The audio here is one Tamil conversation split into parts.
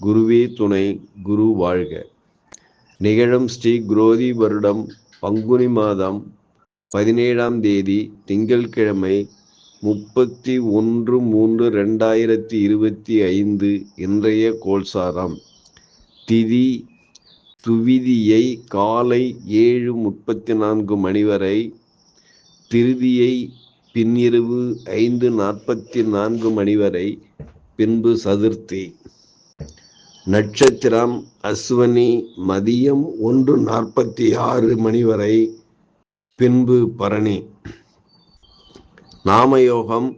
குருவே துணை குரு வாழ்க. நிகழும் ஸ்ரீ குரோதி வருடம் பங்குனி மாதம் பதினேழாம் தேதி திங்கட்கிழமை முப்பத்தி ஒன்று மூன்று ரெண்டாயிரத்தி இருபத்தி ஐந்து இன்றைய கோல்சாரம் திதி துவிதியை காலை ஏழு முப்பத்தி நான்கு மணி வரை திருதியை பின்னிரவு ஐந்து நாற்பத்தி நான்கு மணி வரை பின்பு சதுர்த்தி. நட்சத்திரம் அஸ்வனி மதியம் ஒன்று நாற்பத்தி ஆறு மணி வரை பின்பு பரணி. நாமயோகம்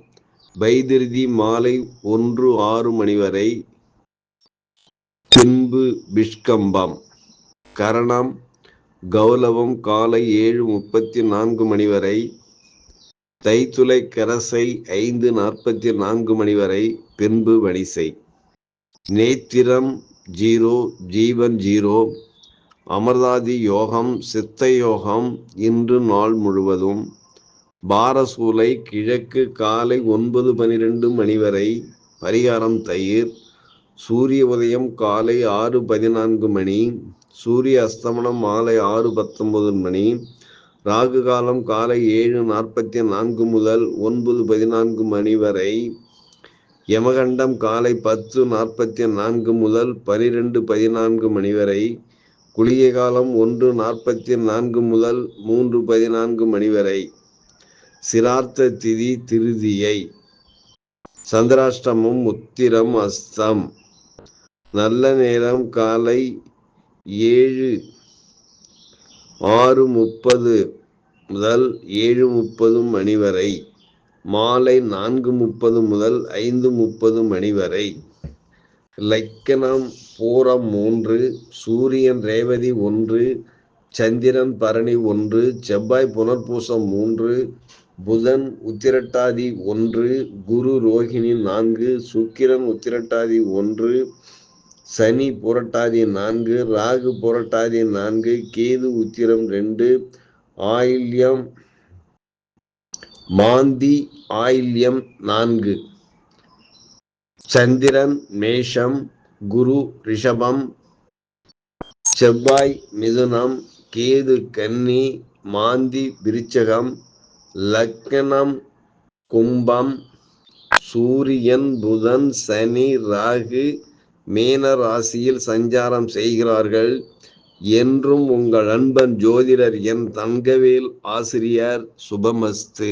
வைதிருதி மாலை ஒன்று ஆறு மணி வரை பின்பு பிஷ்கம்பம் கரணம் கௌலவம் காலை ஏழு முப்பத்தி நான்கு மணி வரை தைத்துளை கரசை ஐந்து நாற்பத்தி நான்கு மணி வரை பின்பு வணிசை நேத்திரம் ஜீரோ ஜீவன் ஜீரோ அமர்தாதி யோகம் சித்த யோகம் இன்று நாள் முழுவதும். பாரசூலை கிழக்கு காலை ஒன்பது பனிரெண்டு மணி வரை பரிகாரம் தயிர். சூரிய உதயம் காலை ஆறு பதினான்கு மணி சூரிய அஸ்தமனம் மாலை ஆறு பத்தொன்பது மணி ராகு காலம் காலை ஏழு நாற்பத்தி நான்கு முதல் ஒன்பது பதினான்கு மணி வரை யமகண்டம் காலை பத்து நாற்பத்தி நான்கு முதல் பனிரெண்டு பதினான்கு மணி வரை குளிய காலம் ஒன்று நாற்பத்தி நான்கு முதல் மூன்று பதினான்கு மணி வரை. சிரார்த்த திதி திருதியை. சந்திராஷ்டமம் உத்திரம் அஸ்தம். நல்ல நேரம் காலை ஏழு ஆறு முப்பது முதல் ஏழு முப்பது மணி வரை. மாலை நான்கு முப்பது முதல் ஐந்து முப்பது மணி வரை. லக்கணம் பூரம் மூன்று சூரியன் ரேவதி ஒன்று சந்திரன் பரணி ஒன்று செவ்வாய் புனர்பூசம் மூன்று புதன் உத்திரட்டாதி ஒன்று குரு ரோஹிணி நான்கு சுக்கிரன் உத்திரட்டாதி ஒன்று சனி புரட்டாதி நான்கு ராகு புரட்டாதி நான்கு கேது உத்திரம் ரெண்டு ஆயில்யம் மாந்தி ஆயில்யம் நான்கு. சந்திரன் மேஷம் குரு ரிஷபம். செவ்வாய் மிதுனம். கேது கன்னி. மாந்தி விருச்சகம். லக்னம் கும்பம். சூரியன் புதன் சனி ராகு. மேன ராசியில் சஞ்சாரம் செய்கிறார்கள். என்றும் உங்கள் அன்பன் ஜோதிடர் என் தங்கவேல் ஆசிரியர் சுபமஸ்து.